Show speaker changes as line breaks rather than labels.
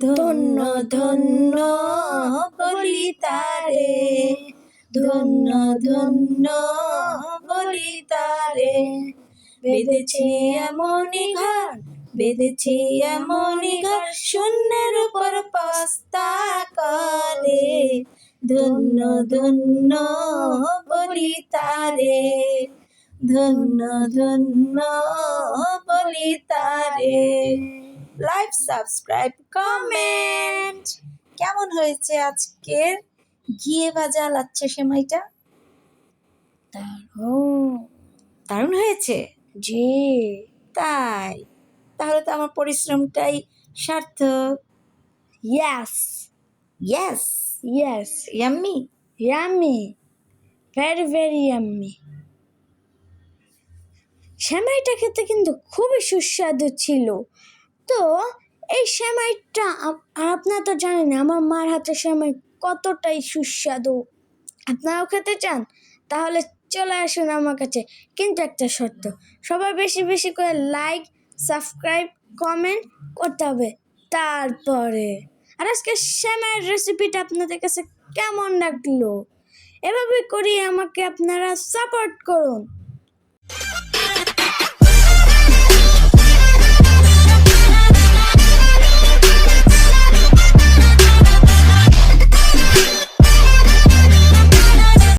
ধন্য ধন্য বলি তারে। ধন্য ধন্য বলি তারে। বেঁধেছে এমনই ঘর, বেঁধেছে এমনই ঘর, শূন্যের উপর পাস্তা করে ধন্য ধন্য বলি তারে। ধন্য ধন্য বলি তারে। লাইক সাবস্ক্রাইব কমেন্ট কেমন হয়েছে আজকের ঘিয়ে ভাজা লাচ্ছা সেমাইটা?
দারুণ।
দারুণ হয়েছে?
জি
তাই। তাহলে তো আমার পরিশ্রমটাই সার্থক।
Yes
yes
yes
yummy
yummy very very yummy সেমাইটা খেতে কিন্তু খুবই সুস্বাদু ছিল। তো এই সেমাইটা আপনারা তো জানেন আমার মার হাতের সেমাই কতটাই সুস্বাদু। আপনারাও খেতে চান? তাহলে চলে আসুন আমার কাছে। কিন্তু একটা শর্ত, সবাই বেশি বেশি করে লাইক সাবস্ক্রাইব কমেন্ট করতে হবে তারপরে। আর আজকে সেমাইয়ের রেসিপিটা আপনাদের কাছে কেমন লাগল? এভাবে করি আমাকে আপনারা সাপোর্ট করুন।